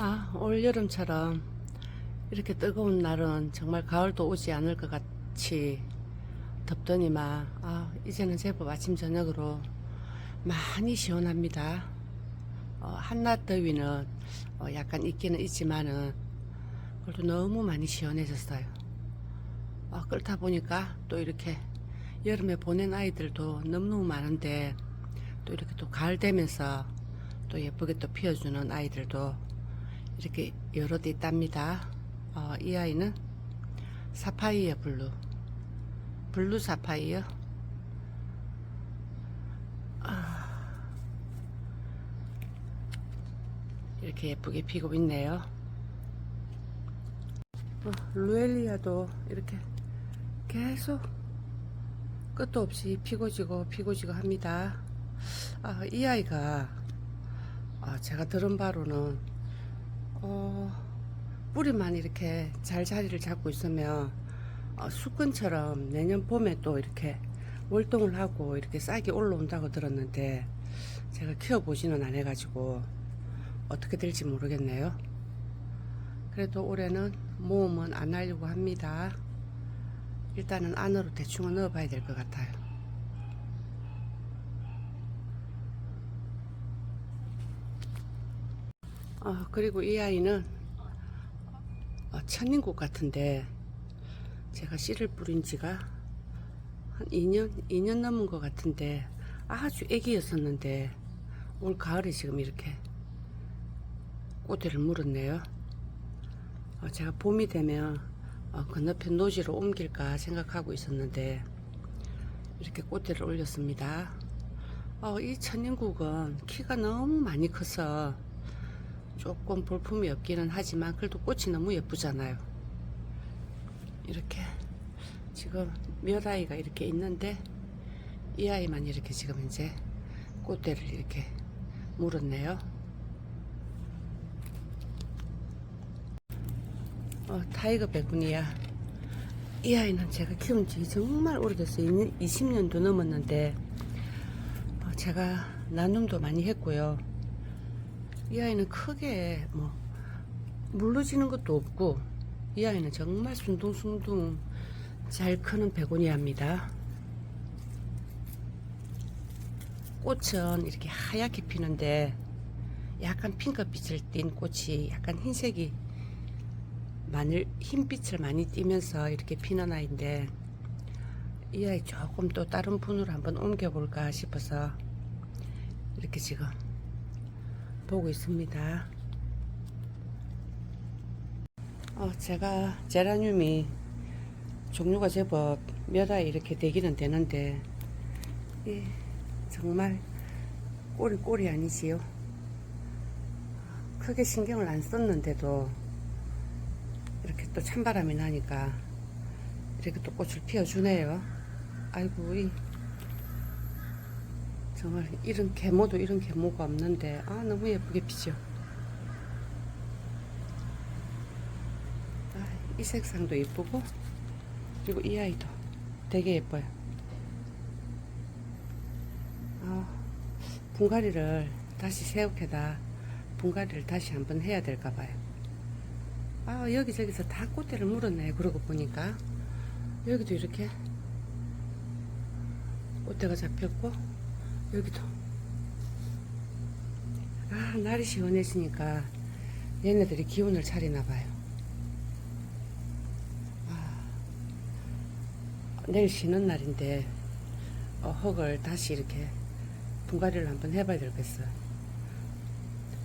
아, 올 여름처럼 이렇게 뜨거운 날은 정말 가을도 오지 않을 것 같이 덥더니만, 아, 이제는 제법 아침, 저녁으로 많이 시원합니다. 어, 한낮 더위는 어, 약간 있기는 있지만은, 그래도 너무 많이 시원해졌어요. 아, 끓다 보니까 또 이렇게 여름에 보낸 아이들도 너무너무 많은데, 또 이렇게 또 가을 되면서 또 예쁘게 또 피워주는 아이들도 이렇게 여러 대 있답니다. 어, 이 아이는 사파이어 블루. 블루 사파이어. 아, 이렇게 예쁘게 피고 있네요. 어, 루엘리아도 이렇게 계속 끝도 없이 피고 지고 피고 지고 합니다. 아, 이 아이가 아, 제가 들은 바로는 어, 뿌리만 이렇게 잘 자리를 잡고 있으면 어, 수根처럼 내년 봄에 또 이렇게 월동을 하고 이렇게 싹이 올라온다고 들었는데 제가 키워보지는 안 해가지고 어떻게 될지 모르겠네요. 그래도 올해는 모험은 안 하려고 합니다. 일단은 안으로 대충은 넣어봐야 될 것 같아요. 어, 그리고 이 아이는 어, 천인국 같은데 제가 씨를 뿌린 지가 한 2년, 2년 넘은 것 같은데 아주 애기였었는데 올 가을에 지금 이렇게 꽃대를 물었네요. 어, 제가 봄이 되면 어, 건너편 노지로 옮길까 생각하고 있었는데 이렇게 꽃대를 올렸습니다. 어, 이 천인국은 키가 너무 많이 커서 조금 볼품이 없기는 하지만 그래도 꽃이 너무 예쁘잖아요. 이렇게 지금 몇 아이가 이렇게 있는데 이 아이만 이렇게 지금 이제 꽃대를 이렇게 물었네요. 어, 타이거 베고니아 이 아이는 제가 키운 지 정말 오래됐어요. 20년도 넘었는데 어, 제가 나눔도 많이 했고요. 이 아이는 크게 뭐 물러지는 것도 없고 이 아이는 정말 순둥순둥 잘 크는 베고니아입니다. 꽃은 이렇게 하얗게 피는데 약간 핑크빛을 띤 꽃이 약간 흰색이 마늘 흰빛을 많이 띠면서 이렇게 피는 아이인데 이 아이 조금 또 다른 분으로 한번 옮겨볼까 싶어서 이렇게 지금 보고 있습니다. 어, 제가 제라늄이 종류가 제법 몇 아이 이렇게 되기는 되는데 이 정말 꼬리 꼬리 아니지요. 크게 신경을 안 썼는데도 이렇게 또 찬바람이 나니까 이렇게 또 꽃을 피워주네요. 아이고 이 정말 이런 계모도 이런 계모가 없는데 아 너무 예쁘게 피죠. 아, 이 색상도 예쁘고 그리고 이 아이도 되게 예뻐요. 아, 분갈이를 다시 새우캐다 분갈이를 다시 한번 해야 될까 봐요. 아 여기저기서 다 꽃대를 물었네 그러고 보니까 여기도 이렇게 꽃대가 잡혔고 여기도. 아 날이 시원해지니까 얘네들이 기운을 차리나 봐요. 아, 내일 쉬는 날인데 어, 흙을 다시 이렇게 분갈이를 한번 해봐야 되겠어요.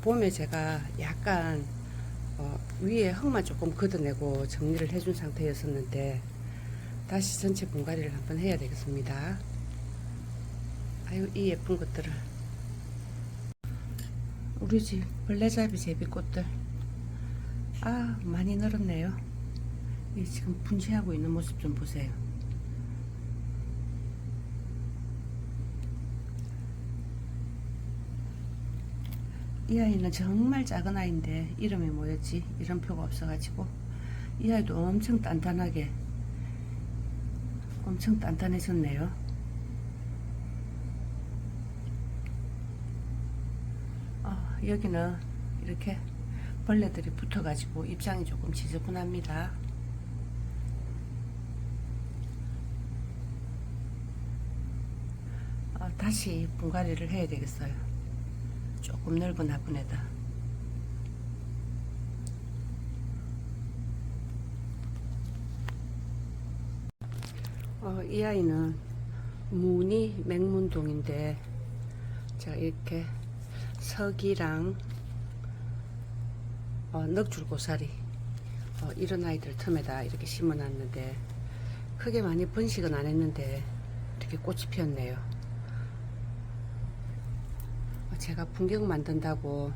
봄에 제가 약간 어, 위에 흙만 조금 걷어내고 정리를 해준 상태였었는데 다시 전체 분갈이를 한번 해야 되겠습니다. 아유 이 예쁜 것들을 우리 집 벌레잡이 제비꽃들 아 많이 늘었네요. 이 지금 분쇄하고 있는 모습 좀 보세요. 이 아이는 정말 작은 아이인데 이름이 뭐였지? 이름표가 없어가지고 이 아이도 엄청 단단하게 엄청 단단해졌네요. 어, 여기는 이렇게 벌레들이 붙어가지고 입장이 조금 지저분합니다. 어, 다시 분갈이를 해야 되겠어요. 조금 넓은 화분에다. 어, 이 아이는 무늬 맹문동인데 제가 이렇게 석이랑 어, 넉줄고사리 어, 이런 아이들 틈에다 이렇게 심어놨는데 크게 많이 번식은 안 했는데 이렇게 꽃이 피었네요. 어, 제가 풍경 만든다고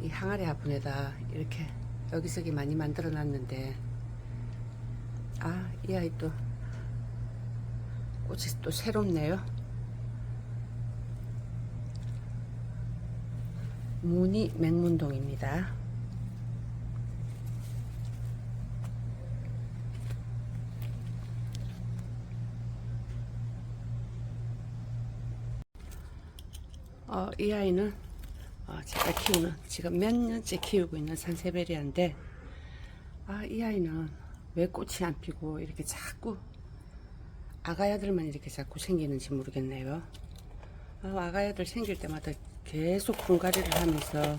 이 항아리 화분에다 이렇게 여기저기 많이 만들어 놨는데 아 이 아이 또 꽃이 또 새롭네요. 무늬 맹문동입니다. 어, 이 아이는 어, 제가 키우는 지금 몇 년째 키우고 있는 산세베리아인데 아, 이 아이는 왜 꽃이 안 피고 이렇게 자꾸 아가야들만 이렇게 자꾸 생기는지 모르겠네요. 아, 아가야들 생길 때마다 계속 분갈이를 하면서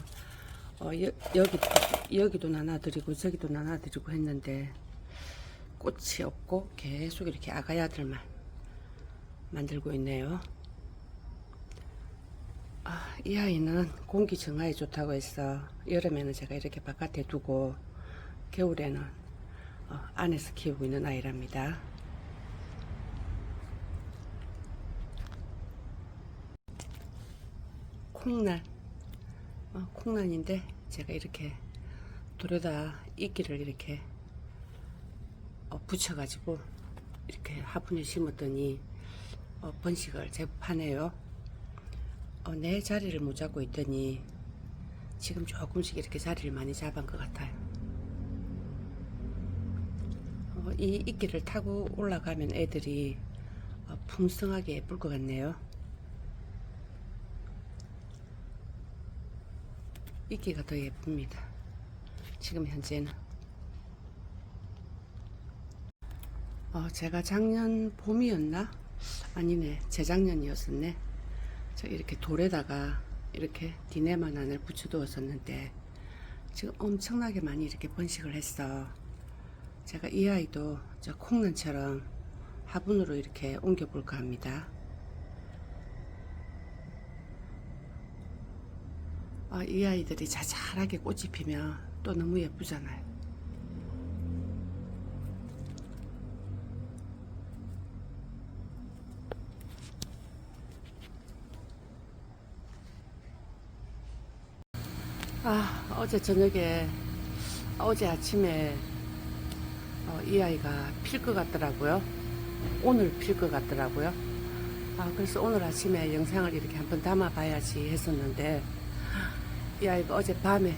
어, 여, 여기 여기도 나눠드리고 저기도 나눠드리고 했는데 꽃이 없고 계속 이렇게 아가야들만 만들고 있네요. 아, 이 아이는 공기 정화에 좋다고 해서 여름에는 제가 이렇게 바깥에 두고 겨울에는 어, 안에서 키우고 있는 아이랍니다. 콩란 어, 콩란인데 제가 이렇게 돌에다 이끼를 이렇게 어, 붙여가지고 이렇게 화분에 심었더니 어, 번식을 제법 하네요. 어, 내 자리를 못 잡고 있더니 지금 조금씩 이렇게 자리를 많이 잡은 것 같아요. 어, 이 이끼를 타고 올라가면 애들이 어, 풍성하게 예쁠 것 같네요. 이끼가 더 예쁩니다. 지금 현재는. 어, 제가 작년 봄이었나? 아니네, 재작년이었었네. 저 이렇게 돌에다가 이렇게 디네마난을 붙여두었었는데 지금 엄청나게 많이 이렇게 번식을 했어. 제가 이 아이도 저 콩란처럼 화분으로 이렇게 옮겨볼까 합니다. 아, 이 아이들이 자잘하게 꽃이 피면 또 너무 예쁘잖아요. 아, 어제 저녁에, 어제 아침에, 어, 이 아이가 필 것 같더라고요. 오늘 필 것 같더라고요. 아, 그래서 오늘 아침에 영상을 이렇게 한번 담아봐야지 했었는데, 이 아이가 어제 밤에,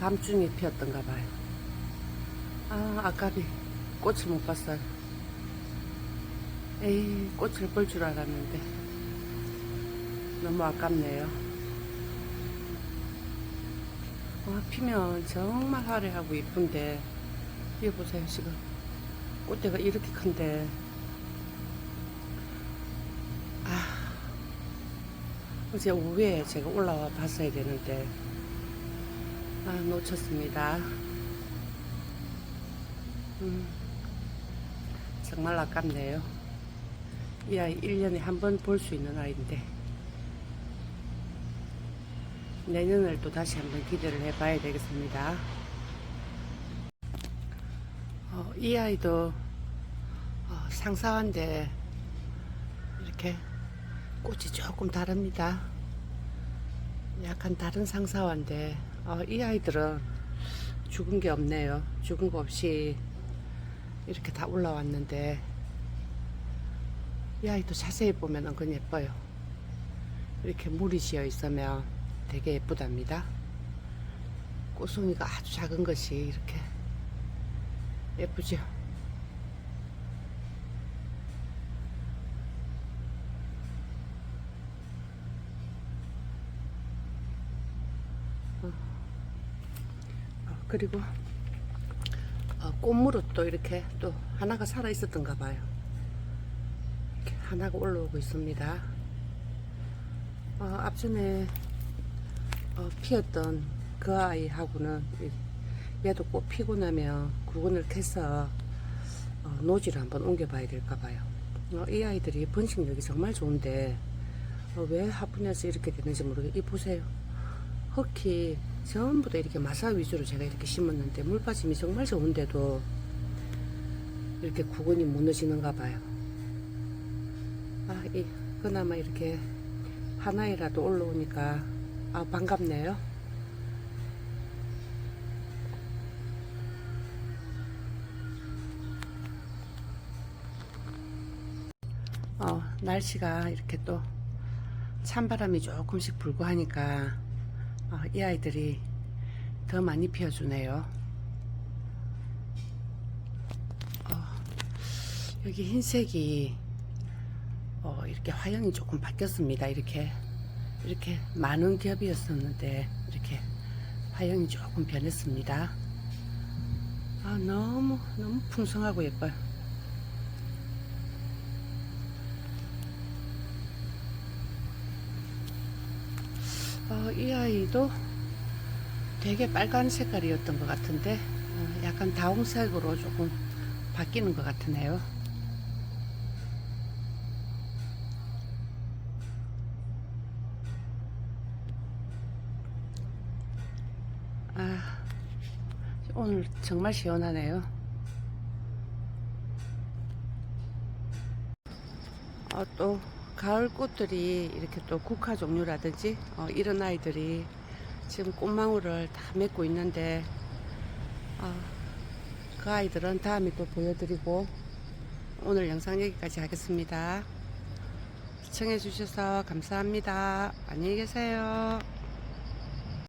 밤중에 피었던가 봐요. 아, 아까비 꽃을 못 봤어요. 에이, 꽃을 볼 줄 알았는데, 너무 아깝네요. 와, 피면 정말 화려하고 이쁜데, 이거 보세요, 지금. 꽃대가 이렇게 큰데, 어제 오후에 제가 올라와 봤어야 되는데, 아, 놓쳤습니다. 음, 정말 아깝네요. 이 아이 1년에 한 번 볼 수 있는 아이인데, 내년을 또 다시 한번 기대를 해봐야 되겠습니다. 어, 이 아이도 어, 상사한데 이렇게 꽃이 조금 다릅니다. 약간 다른 상사화인데 어, 이 아이들은 죽은 게 없네요. 죽은 거 없이 이렇게 다 올라왔는데 이 아이도 자세히 보면 은근 예뻐요. 이렇게 물이 지어 있으면 되게 예쁘답니다. 꽃송이가 아주 작은 것이 이렇게 예쁘죠. 그리고 어, 꽃무릇 또 이렇게 또 하나가 살아 있었던가 봐요. 이렇게 하나가 올라오고 있습니다. 어, 앞전에 어, 피었던 그 아이하고는 이- 얘도 꽃 피고 나면 구근을 캐서 어, 노지를 한번 옮겨봐야 될까 봐요. 어, 이 아이들이 번식력이 정말 좋은데 어, 왜 화분에서 이렇게 되는지 모르겠. 이 보세요. 흙이 전부 다 이렇게 마사 위주로 제가 이렇게 심었는데 물 빠짐이 정말 좋은데도 이렇게 구근이 무너지는가 봐요. 아, 이 그나마 이렇게 하나이라도 올라오니까 아 반갑네요. 어, 날씨가 이렇게 또 찬바람이 조금씩 불고 하니까 어, 이 아이들이 더 많이 피워주네요. 어, 여기 흰색이 어, 이렇게 화형이 조금 바뀌었습니다. 이렇게 이렇게 많은 겹이었었는데 이렇게 화형이 조금 변했습니다. 아 너무 너무 풍성하고 예뻐요. 어, 이 아이도 되게 빨간 색깔이었던 것 같은데 어, 약간 다홍색으로 조금 바뀌는 것 같으네요. 아, 오늘 정말 시원하네요. 어, 또 가을 꽃들이 이렇게 또 국화 종류라든지 어, 이런 아이들이 지금 꽃망울을 다 맺고 있는데 어, 그 아이들은 다음에 또 보여드리고 오늘 영상 여기까지 하겠습니다. 시청해 주셔서 감사합니다. 안녕히 계세요.